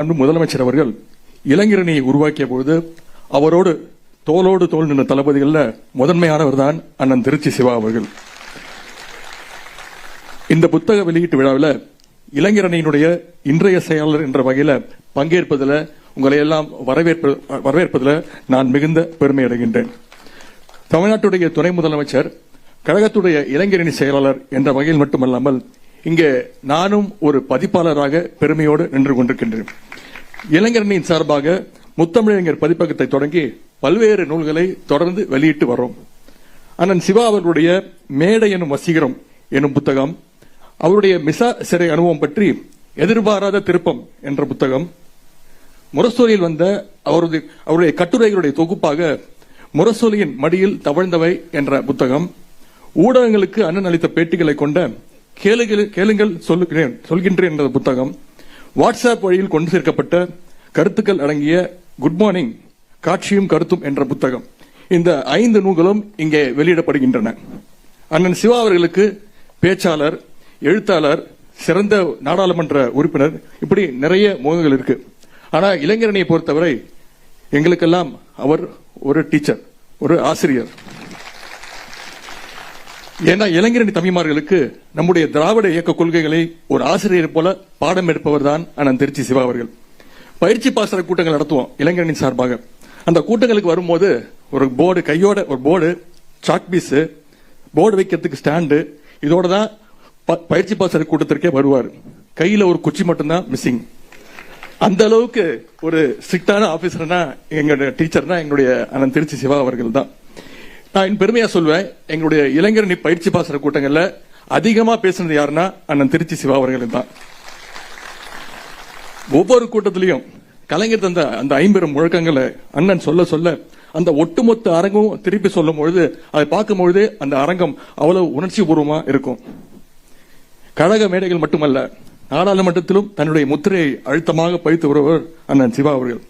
அன்பு முதலமைச்சர் அவர்கள் இளைஞரணியை உருவாக்கிய பொழுது அவரோடு தோளோடு தோல் நின்ற தளபதிகளில் முதன்மையானவர் தான் அண்ணன் திருச்சி சிவா அவர்கள். இந்த புத்தக வெளியீட்டு விழாவில் இளைஞரணியினுடைய இன்றைய செயலாளர் என்ற வகையில் பங்கேற்பதில் உங்களை எல்லாம் வரவேற்ப வரவேற்பதில் நான் மிகுந்த பெருமை அடைகின்றேன். தமிழ்நாட்டுடைய துணை முதலமைச்சர் கழகத்துடைய இளைஞரணி செயலாளர் என்ற வகையில் மட்டுமல்லாமல் இங்கே நானும் ஒரு பதிப்பாளராக பெருமையோடு நின்று கொண்டிருக்கின்றேன். இளைஞரணியின் சார்பாக முத்தமிழறிஞர் பதிப்பகத்தை தொடங்கி பல்வேறு நூல்களை தொடர்ந்து வெளியிட்டு வரோம் அண்ணன் சிவா அவர்களுடைய மேடை எனும் வசீகரம் எனும் புத்தகம் அவருடைய மிசா சிறை அனுபவம் பற்றி எதிர்பாராத திருப்பம் என்ற புத்தகம் முரசொலியில் வந்த அவரது அவருடைய கட்டுரைகளுடைய தொகுப்பாக முரசொலியின் மடியில் தவழ்ந்தவை என்ற புத்தகம் ஊடகங்களுக்கு அண்ணன் அளித்த பேட்டிகளை கொண்ட கேளுங்கள் கேளுங்கள் சொல்லுகிறேன் சொல்கின்றேன் என்ற புத்தகம் வாட்ஸ்அப் வழியில் கொண்டு சேர்க்கப்பட்ட கருத்துக்கள் அடங்கிய குட் மார்னிங் காட்சியும் கருத்தும் என்ற புத்தகம். இந்த ஐந்து நூல்களும் இங்கே வெளியிடப்படுகின்றன. அண்ணன் சிவா அவர்களுக்கு பேச்சாளர் எழுத்தாளர் சிறந்த நாடாளுமன்ற உறுப்பினர் இப்படி நிறைய முகங்கள் இருக்கு. ஆனா இளைஞரணியை பொறுத்தவரை எங்களுக்கெல்லாம் அவர் ஒரு டீச்சர் ஒரு ஆசிரியர். ஏன்னா இளைஞரணி தமிழ்மார்களுக்கு நம்முடைய திராவிட இயக்க கொள்கைகளை ஒரு ஆசிரியர் போல பாடம் எடுப்பவர் தான் அண்ணன் திருச்சி சிவா அவர்கள். பயிற்சி பாசன கூட்டங்கள் நடத்துவோம் இளைஞரணி சார்பாக. அந்த கூட்டங்களுக்கு வரும்போது ஒரு போர்டு கையோட ஒரு போர்டு சாக் பீஸ் போர்டு வைக்கிறதுக்கு ஸ்டாண்டு இதோட தான் ப- பயிற்சி பாசன கூட்டத்திற்கே வருவார். கையில ஒரு குச்சி மட்டும்தான் மிஸ்ஸிங் அந்த அளவுக்கு ஒரு ஸ்ட்ரிக்டான ஆபீசர்னா எங்களுடைய டீச்சர்னா எங்களுடைய அண்ணன் திருச்சி சிவா அவர்கள் தான். நான் பெருமையா சொல்வேன் எங்களுடைய இளைஞரணி பயிற்சி பாசன கூட்டங்கள்ல அதிகமா பேசுனது யாருன்னா அண்ணன் திருச்சி சிவா அவர்கள் தான். ஒவ்வொரு கூட்டத்திலையும் கலைஞர் தந்த அந்த ஐம்பெரும் முழக்கங்களை அண்ணன் சொல்ல சொல்ல அந்த ஒட்டுமொத்த அரங்கும் திருப்பி சொல்லும் பொழுது அதை பார்க்கும்பொழுது அந்த அரங்கம் அவ்வளவு உணர்ச்சி பூர்வமா இருக்கும். கழக மேடைகள் மட்டுமல்ல நாடாளுமன்றத்திலும் தன்னுடைய முத்திரையை அழுத்தமாக பதித்து வருவர் அண்ணன் சிவா அவர்கள்.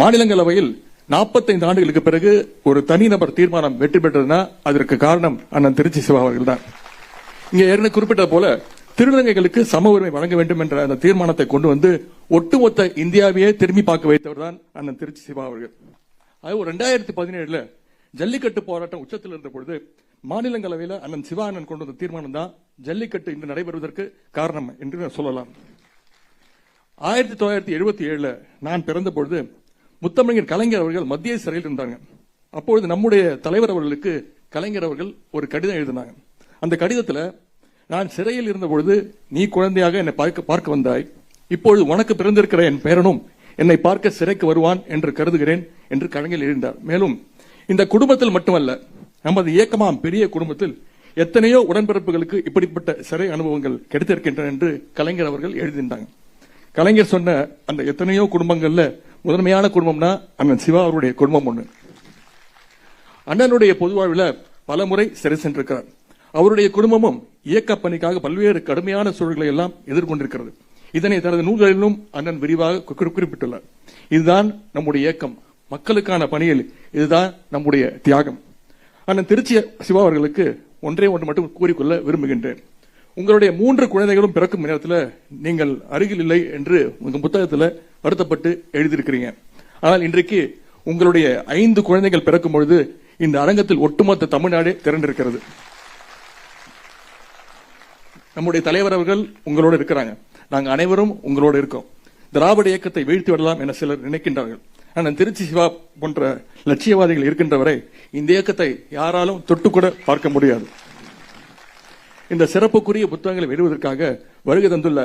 மாநிலங்களவையில் 45 ஆண்டுகளுக்கு பிறகு ஒரு தனிநபர் தீர்மானம் வெற்றி பெற்றதுன்னா அதற்கு காரணம் அண்ணன் திருச்சி சிவா அவர்கள் தான். இங்க ஏற்கனவே குறிப்பிட்டது போல திருநங்கைகளுக்கு சம உரிமை வழங்க வேண்டும் என்ற அந்த தீர்மானத்தை கொண்டு வந்து ஒட்டுமொத்த இந்தியாவையே திரும்பி பார்க்க வைத்தவர் தான் அண்ணன் திருச்சி சிவா அவர்கள். அது ஒரு ரெண்டாயிரத்தி பதினேழுல ஜல்லிக்கட்டு போராட்டம் உச்சத்தில் இருந்த பொழுது மாநிலங்களவையில் அண்ணன் சிவா அண்ணன் கொண்டு வந்த தீர்மானம் தான் ஜல்லிக்கட்டு இன்று நடைபெறுவதற்கு காரணம் என்று சொல்லலாம். ஆயிரத்தி தொள்ளாயிரத்தி எழுபத்தி ஏழுல நான் பிறந்த பொழுது முத்தமிழர் கலைஞர் அவர்கள் மத்திய சிறையில் இருந்தாங்க. அப்பொழுது நம்முடைய தலைவர் அவர்களுக்கு கலைஞர் அவர்கள் ஒரு கடிதம் எழுதினாங்க. அந்த கடிதத்தில் நான் சிறையில் இருந்த பொழுது நீ குழந்தையாக என்னை பார்க்க பார்க்க வந்தாய். இப்பொழுது உனக்கு பிறந்திருக்கிற என் பேரனும் என்னை பார்க்க சிறைக்கு வருவான் என்று கருதுகிறேன் என்று கலைஞர் எழுந்தார் மேலும் இந்த குடும்பத்தில் மட்டுமல்ல நமது இயக்கமாம் பெரிய குடும்பத்தில் எத்தனையோ உடன்பிறப்புகளுக்கு இப்படிப்பட்ட சிறை அனுபவங்கள் கிடைத்திருக்கின்றன என்று கலைஞர் அவர்கள் எழுதியிருந்தாங்க. கலைஞர் சொன்ன அந்த எத்தனையோ குடும்பங்கள்ல முதன்மையான குடும்பம்னா அண்ணன் சிவா அவருடைய குடும்பம் ஒண்ணு. அண்ணனுடைய பொது வாழ்வில் பல முறை சிறை சென்றிருக்கிறார். அவருடைய குடும்பமும் இயக்க பணிக்காக பல்வேறு கடுமையான சூழல்களை எல்லாம் எதிர்கொண்டிருக்கிறது. இதனை தனது நூல்களிலும் அண்ணன் விரிவாக குறிப்பிட்டுள்ளார். இதுதான் நம்முடைய இயக்கம். மக்களுக்கான பணியில் இதுதான் நம்முடைய தியாகம். அண்ணன் திருச்சி சிவா அவர்களுக்கு ஒன்றே ஒன்று மட்டும் கூறிக்கொள்ள விரும்புகின்றேன். உங்களுடைய மூன்று குழந்தைகளும் பிறக்கும் நேரத்தில் நீங்கள் அருகில் இல்லை என்று உங்கள் புத்தகத்தில் வருத்தப்பட்டு எழுதியிருக்கிறீங்க. ஆனால் இன்றைக்கு உங்களுடைய ஐந்து குழந்தைகள் பிறக்கும் பொழுது இந்த அரங்கத்தில் ஒட்டுமொத்த தமிழ்நாடே திரண்டிருக்கிறது. நம்முடைய தலைவர் அவர்கள் உங்களோடு இருக்கிறாங்க. நாங்கள் அனைவரும் உங்களோடு இருக்கோம். திராவிட இயக்கத்தை வீழ்த்தி விடலாம் என சிலர் நினைக்கின்றார்கள். ஆனால் திருச்சி சிவா போன்ற லட்சியவாதிகள் இருக்கின்ற வரை இந்த இயக்கத்தை யாராலும் தொட்டு கூட பார்க்க முடியாது. இந்த சிறப்புக்குரிய புத்தகங்களை வெளிவதற்காக வருகை தந்துள்ள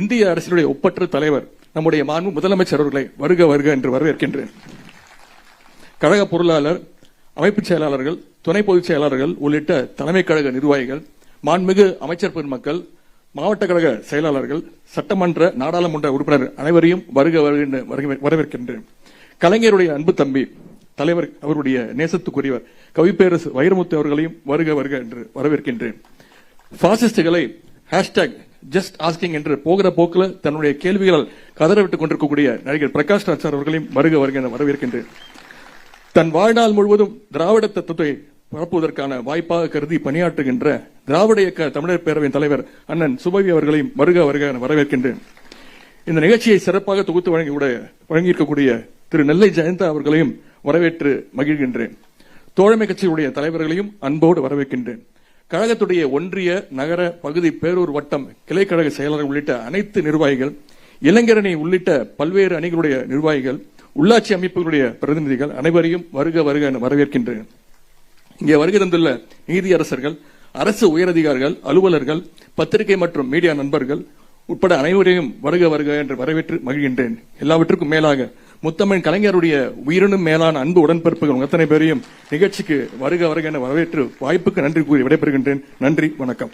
இந்திய அரசினுடைய ஒப்பற்ற தலைவர் நம்முடைய மாண்பு முதலமைச்சர் அவர்களை வருக வருக என்று வரவேற்கின்றேன். கழக பொருளாளர் அமைப்புச் செயலாளர்கள் துணை பொதுச் செயலாளர்கள் உள்ளிட்ட தலைமை கழக நிர்வாகிகள் மாண்புமிகு அமைச்சர் பெருமக்கள் மாவட்ட கழக செயலாளர்கள் சட்டமன்ற நாடாளுமன்ற உறுப்பினர் அனைவரையும் வருக வருக என்று வரவே- வரவேற்கின்றேன். கலைஞருடைய அன்பு தம்பி தலைவர் அவருடைய நேசத்துக்குரியவர் கவிப்பேரசு வைரமுத்து அவர்களையும் வருக வருக என்று வரவேற்கின்றேன். பாசிஸ்டுகளை ஹேஷ்டாக் ஜஸ்ட் ஆஸ்கிங் என்று போகிற போக்கில் தன்னுடைய கேள்விகளால் கதறவிட்டுக் கொண்டிருக்கக்கூடிய நடிகர் பிரகாஷ் ராஜ் சார் அவர்களையும் வருக வருக என வரவேற்கின்றேன். தன் வாழ்நாள் முழுவதும் திராவிட தத்துவத்தை பரப்புவதற்கான வாய்ப்பாக கருதி பணியாற்றுகின்ற திராவிட இயக்க தமிழர் பேரவையின் தலைவர் அண்ணன் சுபவி அவர்களையும் வருக வருக என வரவேற்கின்றேன். இந்த நிகழ்ச்சியை சிறப்பாக தொகுத்து வழங்கிய வழங்கியிருக்கக்கூடிய திரு நெல்லை ஜெயந்தா அவர்களையும் வரவேற்று மகிழ்கின்றேன். தோழமை கட்சியுடைய தலைவர்களையும் அன்போடு வரவேற்கின்றேன். கழகத்துடைய ஒன்றிய நகர பகுதி பேரூர் வட்டம் கிளைக்கழக செயலாளர் உள்ளிட்ட அனைத்து நிர்வாகிகள் இளைஞரணி உள்ளிட்ட பல்வேறு அணிகளுடைய நிர்வாகிகள் உள்ளாட்சி அமைப்புகளுடைய பிரதிநிதிகள் அனைவரையும் வருக வருக என வரவேற்கின்றேன். இங்கே வருகை தந்துள்ள நீதியரசர்கள் அரசு உயரதிகாரிகள் அலுவலர்கள் பத்திரிகை மற்றும் மீடியா நண்பர்கள் உட்பட அனைவரையும் வருக வருக என்று வரவேற்று மகிழ்கின்றேன். எல்லாவற்றுக்கும் மேலாக முத்தமிழ் கலைஞருடைய உயிரினும் மேலான அன்பு உடன்பிறப்புகள் அத்தனை பேரையும் நிகழ்ச்சிக்கு வருக வருக என வரவேற்று வாய்ப்புக்கு நன்றி கூறி விடைபெறுகின்றேன். நன்றி வணக்கம்.